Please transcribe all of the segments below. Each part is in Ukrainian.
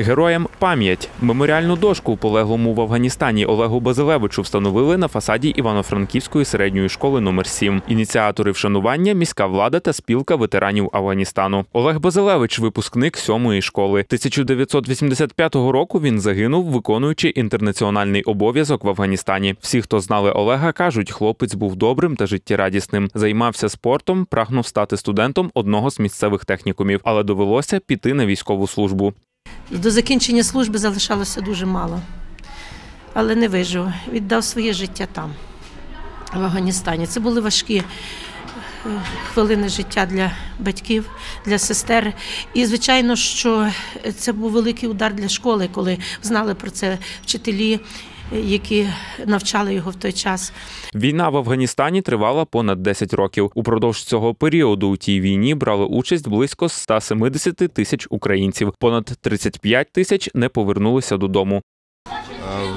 Героям пам'ять меморіальну дошку полеглому в Афганістані Олегу Базилевичу встановили на фасаді Івано-Франківської середньої школи номер 7 Ініціатори вшанування міська влада та спілка ветеранів Афганістану. Олег Базилевич, випускник сьомої школи. 1985 року він загинув, виконуючи інтернаціональний обов'язок в Афганістані. Всі, хто знали Олега, кажуть, хлопець був добрим та життєрадісним. Займався спортом, прагнув стати студентом одного з місцевих технікумів, але довелося піти на військову службу. До закінчення служби залишалося дуже мало, але не вижив. Віддав своє життя там, в Афганістані. Це були важкі хвилини життя для батьків, для сестер. І, звичайно, що це був великий удар для школи, коли знали про це вчителі, які навчали його в той час. Війна в Афганістані тривала понад 10 років. Упродовж цього періоду у тій війні брали участь близько 170 тисяч українців. Понад 35 тисяч не повернулися додому.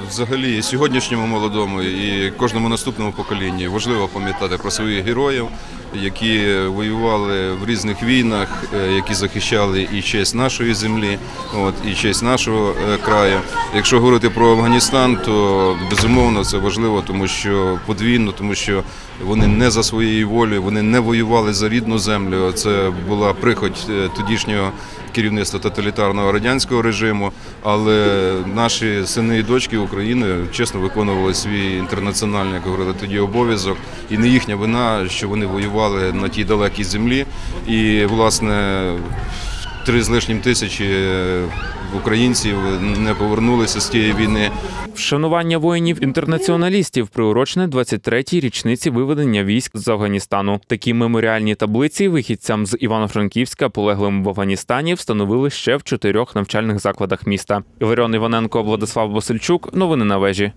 Взагалі, сьогоднішньому молодому і кожному наступному поколінні важливо пам'ятати про своїх героїв, які воювали в різних війнах, е, які захищали і честь нашої землі, от, і честь нашого е, краю. Якщо говорити про Афганістан, то безумовно це важливо, тому що подвійно, тому що вони не за своєї волі, вони не воювали за рідну землю. Це була приходь е, тодішнього керівництва тоталітарного радянського режиму, але наші сини і дочки України чесно виконували свій інтернаціональний, як говорили тоді, обов'язок, і не їхня вина, що вони воювали на тій далекій землі. І власне три з лишнім тисячі українців не повернулися з тієї війни. Вшанування воїнів-інтернаціоналістів приурочене 23-й річниці виведення військ з Афганістану. Такі меморіальні таблиці вихідцям з Івано-Франківська, полеглим в Афганістані, встановили ще в чотирьох навчальних закладах міста. Іларіон Іваненко, Владислав Васильчук. Новини на вежі.